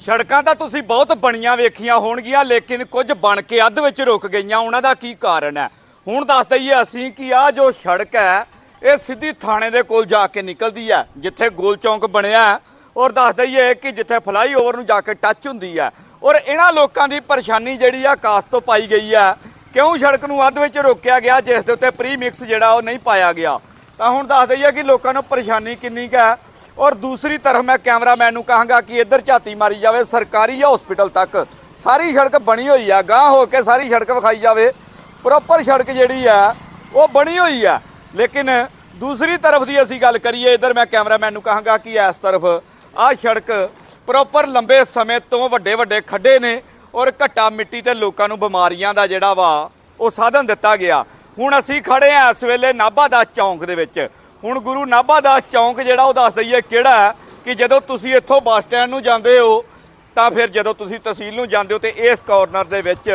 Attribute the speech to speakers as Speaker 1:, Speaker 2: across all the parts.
Speaker 1: ਸੜਕਾਂ ਤਾਂ ਤੁਸੀਂ ਬਹੁਤ ਬਣੀਆਂ ਵੇਖੀਆਂ ਹੋਣਗੀਆਂ, ਲੇਕਿਨ ਕੁਝ ਬਣ ਕੇ ਅੱਧ ਵਿੱਚ ਰੁਕ ਗਈਆਂ, ਉਹਨਾਂ ਦਾ ਕੀ ਕਾਰਨ ਹੈ? ਹੁਣ ਦੱਸ ਦਈਏ ਅਸੀਂ ਕਿ ਆ ਜੋ ਸੜਕ ਹੈ, ਇਹ ਸਿੱਧੀ ਥਾਣੇ ਦੇ ਕੋਲ ਜਾ ਕੇ ਨਿਕਲਦੀ ਹੈ, ਜਿੱਥੇ ਗੋਲ ਚੌਂਕ ਬਣਿਆ ਹੈ। ਔਰ ਦੱਸ ਦਈਏ ਕਿ ਜਿੱਥੇ ਫਲਾਈਓਵਰ ਨੂੰ ਜਾ ਕੇ ਟੱਚ ਹੁੰਦੀ ਹੈ। ਔਰ ਇਹਨਾਂ ਲੋਕਾਂ ਦੀ ਪਰੇਸ਼ਾਨੀ ਜਿਹੜੀ ਆ, ਕਾਸ ਤੋਂ ਪਾਈ ਗਈ ਹੈ। ਕਿਉਂ ਸੜਕ ਨੂੰ ਅੱਧ ਵਿੱਚ ਰੋਕਿਆ ਗਿਆ, ਜਿਸ ਦੇ ਉੱਤੇ ਪ੍ਰੀ ਮਿਕਸ ਜਿਹੜਾ ਉਹ ਨਹੀਂ ਪਾਇਆ ਗਿਆ? ਤਾਂ ਹੁਣ ਦੱਸ ਦਈਏ ਕਿ ਲੋਕਾਂ ਨੂੰ ਪਰੇਸ਼ਾਨੀ ਕਿੰਨੀ ਕੁ ਹੈ। ਔਰ ਦੂਸਰੀ ਤਰਫ ਮੈਂ ਕੈਮਰਾਮੈਨ ਨੂੰ ਕਹਾਂਗਾ ਕਿ ਇੱਧਰ ਝਾਤੀ ਮਾਰੀ ਜਾਵੇ, ਸਰਕਾਰੀ ਹਸਪੀਟਲ ਤੱਕ। ਸਾਰੀ ਸੜਕ ਬਣੀ ਹੋਈ ਆ ਗਾਂ ਹੋ ਕੇ ਸਾਰੀ ਸੜਕ ਵਿਖਾਈ ਜਾਵੇ। ਪ੍ਰੋਪਰ ਸੜਕ ਜਿਹੜੀ ਆ, ਉਹ ਬਣੀ ਹੋਈ ਆ। ਲੇਕਿਨ ਦੂਸਰੀ ਤਰਫ ਦੀ ਅਸੀਂ ਗੱਲ ਕਰੀਏ, ਇੱਧਰ ਮੈਂ ਕੈਮਰਾਮੈਨ ਨੂੰ ਕਹਾਂਗਾ ਕਿ ਇਸ ਤਰਫ ਆਹ ਸੜਕ ਪ੍ਰੋਪਰ ਲੰਬੇ ਸਮੇਂ ਤੋਂ ਵੱਡੇ ਵੱਡੇ ਖੱਡੇ ਨੇ ਔਰ ਘੱਟਾ ਮਿੱਟੀ ਤੇ ਲੋਕਾਂ ਨੂੰ ਬਿਮਾਰੀਆਂ ਦਾ ਜਿਹੜਾ ਵਾ, ਉਹ ਸਾਧਨ ਦਿੱਤਾ ਗਿਆ। ਹੁਣ ਅਸੀਂ ਖੜੇ ਆ ਇਸ ਵੇਲੇ ਨਾਭਾ ਦਾਸ ਚੌਂਕ ਦੇ ਵਿੱਚ। ਹੁਣ ਗੁਰੂ ਨਾਭਾ ਦਾਸ ਚੌਂਕ ਜਿਹੜਾ ਉਹ ਦੱਸ ਦਈਏ ਕਿਹੜਾ ਹੈ ਕਿ ਜਦੋਂ ਤੁਸੀਂ ਇੱਥੋਂ ਬੱਸ ਸਟੈਂਡ ਨੂੰ ਜਾਂਦੇ ਹੋ, ਤਾਂ ਫਿਰ ਜਦੋਂ ਤੁਸੀਂ ਤਹਿਸੀਲ ਨੂੰ ਜਾਂਦੇ ਹੋ ਤੇ ਇਸ ਕਾਰਨਰ ਦੇ ਵਿੱਚ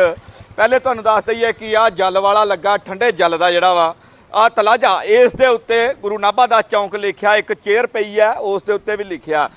Speaker 1: ਪਹਿਲੇ ਤੁਹਾਨੂੰ ਦੱਸ ਦਈਏ ਕਿ ਆਹ ਜਲ ਵਾਲਾ ਲੱਗਾ, ਠੰਡੇ ਜਲ ਦਾ ਜਿਹੜਾ ਵਾ, ਆਹ ਤਲਾਜਾ, ਇਸ ਦੇ ਉੱਤੇ ਗੁਰੂ ਨਾਭਾ ਦਾਸ ਚੌਂਕ ਲਿਖਿਆ, ਇੱਕ ਚੇਅਰ ਪਈ ਹੈ, ਉਸ ਦੇ ਉੱਤੇ ਵੀ ਲਿਖਿਆ।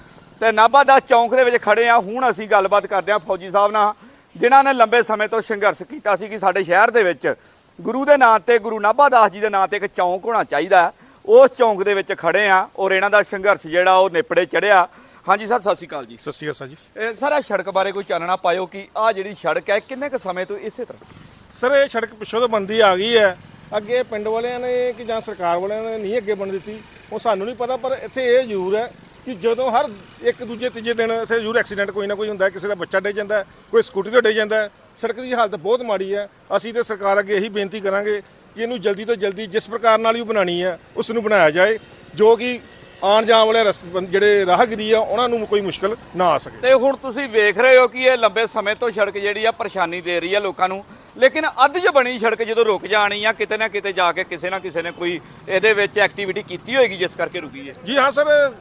Speaker 1: ਤੇ ਨਾਭਾ ਦਾਸ ਚੌਂਕ ਦੇ ਵਿੱਚ ਖੜੇ ਆ, ਹੁਣ ਅਸੀਂ ਗੱਲਬਾਤ ਕਰਦੇ ਆ ਫੌਜੀ ਸਾਹਿਬ ਨਾਲ, ਜਿਨ੍ਹਾਂ ਨੇ ਲੰਬੇ ਸਮੇਂ ਤੋਂ ਸੰਘਰਸ਼ ਕੀਤਾ ਸੀ ਕਿ ਸਾਡੇ ਸ਼ਹਿਰ ਦੇ ਵਿੱਚ ਗੁਰੂ ਦੇ ਨਾਂ ਤੇ ਗੁਰੂ ਨਾਭਾ ਦਾਸ ਜੀ ਦੇ ਨਾਂ ਤੇ ਇੱਕ ਚੌਂਕ ਹੋਣਾ ਚਾਹੀਦਾ। ਉਸ ਚੌਂਕ ਦੇ ਵਿੱਚ ਖੜੇ ਆ ਔਰ ਇਹਨਾਂ ਦਾ ਸੰਘਰਸ਼ ਜਿਹੜਾ ਉਹ ਨਿਪੜੇ ਚੜਿਆ ਹਾਂਜੀ ਸਰ ਸਤਿ ਸ਼੍ਰੀ ਅਕਾਲ ਜੀ
Speaker 2: ਸਤਿ ਸ਼੍ਰੀ ਅਕਾਲ ਜੀ
Speaker 1: ਇਹ ਸਰ ਇਹ ਸੜਕ ਬਾਰੇ ਕੋਈ ਚਾਨਣਾ ਪਾਇਓ ਕਿ ਆਹ ਜਿਹੜੀ ਸੜਕ ਹੈ ਕਿੰਨੇ ਕੁ ਸਮੇਂ ਤੋਂ ਇਸੇ ਤਰ੍ਹਾਂ
Speaker 2: ਸਰ ਇਹ ਸੜਕ ਪਿੱਛੋਂ ਤੋਂ ਬੰਦੀ ਆ ਗਈ ਹੈ ਅੱਗੇ ਪਿੰਡ ਵਾਲਿਆਂ ਨੇ ਕਿ ਜਾਂ ਸਰਕਾਰ ਵਾਲਿਆਂ ਨੇ ਨਹੀਂ ਅੱਗੇ ਬਣ ਦਿੱਤੀ ਉਹ ਸਾਨੂੰ ਨਹੀਂ ਪਤਾ ਪਰ ਇੱਥੇ ਇਹ ਜ਼ਰੂਰ ਹੈ ਕਿ ਜਦੋਂ ਹਰ ਇੱਕ ਦੂਜੇ ਤੀਜੇ ਦਿਨ ਇੱਥੇ ਜ਼ਰੂਰ ਐਕਸੀਡੈਂਟ ਕੋਈ ਨਾ ਕੋਈ ਹੁੰਦਾ ਹੈ, ਕਿਸੇ ਦਾ ਬੱਚਾ ਡੇ ਜਾਂਦਾ ਹੈ, ਕੋਈ ਸਕੂਟੀ ਤੇ ਡੇ ਜਾਂਦਾ ਹੈ। ਸੜਕ ਦੀ ਹਾਲਤ ਬਹੁਤ ਮਾੜੀ ਹੈ। ਅਸੀਂ ਤੇ ਸਰਕਾਰ ਅੱਗੇ ਇਹੀ ਬੇਨਤੀ ਕਰਾਂਗੇ ਕਿ ਇਹਨੂੰ ਜਲਦੀ ਤੋਂ ਜਲਦੀ ਜਿਸ ਪ੍ਰਕਾਰ ਨਾਲ ਹੀ ਬਣਾਣੀ ਹੈ ਉਸ ਨੂੰ ਬਣਾਇਆ ਜਾਏ ਜੋ ਕਿ ਆਉਣ ਜਾਣ ਵਾਲੇ ਜਿਹੜੇ ਰਾਹਗੀਰੀ ਆ ਉਹਨਾਂ ਨੂੰ ਕੋਈ ਮੁਸ਼ਕਲ ਨਾ ਆ ਸਕੇ।
Speaker 1: ਤੇ ਹੁਣ ਤੁਸੀਂ ਵੇਖ ਰਹੇ ਹੋ ਕਿ ਇਹ ਲੰਬੇ ਸਮੇਂ ਤੋਂ ਸੜਕ ਜਿਹੜੀ ਆ ਪਰੇਸ਼ਾਨੀ ਦੇ ਰਹੀ ਆ ਲੋਕਾਂ ਨੂੰ। ਲੇਕਿਨ ਅੱਧ 'ਚ ਬਣੀ ਸੜਕ ਜਦੋਂ ਰੁਕ ਜਾਣੀ ਆ ਕਿਤੇ ਨਾ ਕਿਤੇ ਜਾ ਕੇ ਕਿਸੇ ਨਾ ਕਿਸੇ ਨੇ ਕੋਈ ਇਹਦੇ ਵਿੱਚ ਐਕਟੀਵਿਟੀ ਕੀਤੀ ਹੋਏਗੀ ਜਿਸ ਕਰਕੇ ਰੁਕੀ ਹੈ?
Speaker 2: ਜੀ ਹਾਂ ਸਰ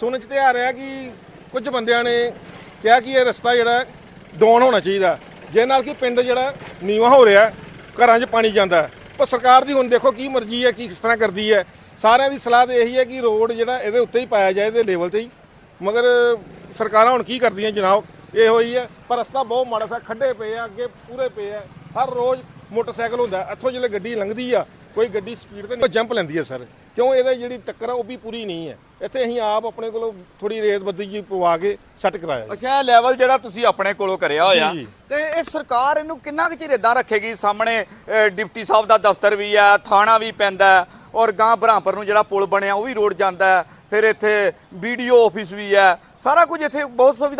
Speaker 2: ਸੁਣਨ ਚ ਤੇ ਆ ਰਿਹਾ ਕਿ ਕੁਝ ਬੰਦਿਆਂ ਨੇ ਕਿਹਾ ਕਿ ਇਹ ਰਸਤਾ ਜਿਹੜਾ ਡਾਊਨ ਹੋਣਾ ਚਾਹੀਦਾ। ਜੇ ਨਾਲ ਕਿ ਪਿੰਡ ਜਿਹੜਾ ਨੀਵਾਂ ਹੋ ਰਿਹਾ ਘਰਾਂ 'ਚ ਪਾਣੀ ਜਾਂਦਾ ਪਰ ਸਰਕਾਰ ਦੀ ਹੁਣ ਦੇਖੋ ਕੀ ਮਰਜ਼ੀ ਹੈ, ਕੀ ਕਿਸ ਤਰ੍ਹਾਂ ਕਰਦੀ ਹੈ। ਸਾਰਿਆਂ ਦੀ ਸਲਾਹ ਤਾਂ ਇਹੀ ਹੈ ਕਿ ਰੋਡ ਜਿਹੜਾ ਇਹਦੇ ਉੱਤੇ ਹੀ ਪਾਇਆ ਜਾਏ, ਇਹਦੇ ਲੈਵਲ ਤੇ ਹੀ। ਮਗਰ ਸਰਕਾਰਾਂ ਹੁਣ ਕੀ ਕਰਦੀਆਂ ਜਨਾਬ, ਇਹ ਹੋਈ ਹੈ। ਪਰ ਰਸਤਾ ਬਹੁਤ ਮਾੜਾ ਸਾ, ਖੱਡੇ ਪਏ ਆ, ਅੱਗੇ ਪੂਰੇ ਪਏ ਆ। ਹਰ ਰੋਜ਼ ਮੋਟਰਸਾਈਕਲ ਹੁੰਦਾ ਇੱਥੋਂ ਜਿਹੜੇ ਗੱਡੀ ਲੰਘਦੀ ਆ, ਕੋਈ ਗੱਡੀ ਸਪੀਡ ਤੇ ਨਹੀਂ ਜੰਪ ਲੈਂਦੀ ਹੈ ਸਰ। ਕਿਉਂ ਇਹਦੇ ਜਿਹੜੀ ਟੱਕਰ ਆ ਉਹ ਵੀ ਪੂਰੀ ਨਹੀਂ ਹੈ ਇੱਥੇ ਅਸੀਂ ਆਪ ਆਪਣੇ ਕੋਲੋਂ ਥੋੜੀ ਰੇਤ ਬੱਦੀ ਜੀ ਪਵਾ ਕੇ ਸੈੱਟ ਕਰਾਇਆ ਜੀ।
Speaker 1: ਅੱਛਾ ਇਹ ਲੈਵਲ ਜਿਹੜਾ ਤੁਸੀਂ ਆਪਣੇ ਕੋਲੋਂ ਕਰਿਆ ਹੋਇਆ
Speaker 2: ਜੀ।
Speaker 1: ਤੇ ਇਹ ਸਰਕਾਰ ਇਹਨੂੰ ਕਿੰਨਾ ਕੁ ਚਿਰ ਏਦਾਂ ਰੱਖੇਗੀ ਸਾਹਮਣੇ ਅਹ, ਡਿਪਟੀ ਸਾਹਿਬ ਦਾ ਦਫ਼ਤਰ ਵੀ ਹੈ ਥਾਣਾ ਵੀ ਪੈਂਦਾ ਹੈ, ਔਰ ਗਾਂ ਬਰਾਂਪਰ ਨੂੰ ਜਿਹੜਾ ਪੁਲ ਬਣਿਆ ਉਹ ਵੀ ਰੋਡ ਜਾਂਦਾ ਹੈ। ਫਿਰ ਇੱਥੇ ਵੀਡੀਓ ਆਫਿਸ ਵੀ ਹੈ ਸਾਰਾ ਕੁਝ ਇੱਥੇ ਬਹੁਤ ਸੁਵਿਧਾ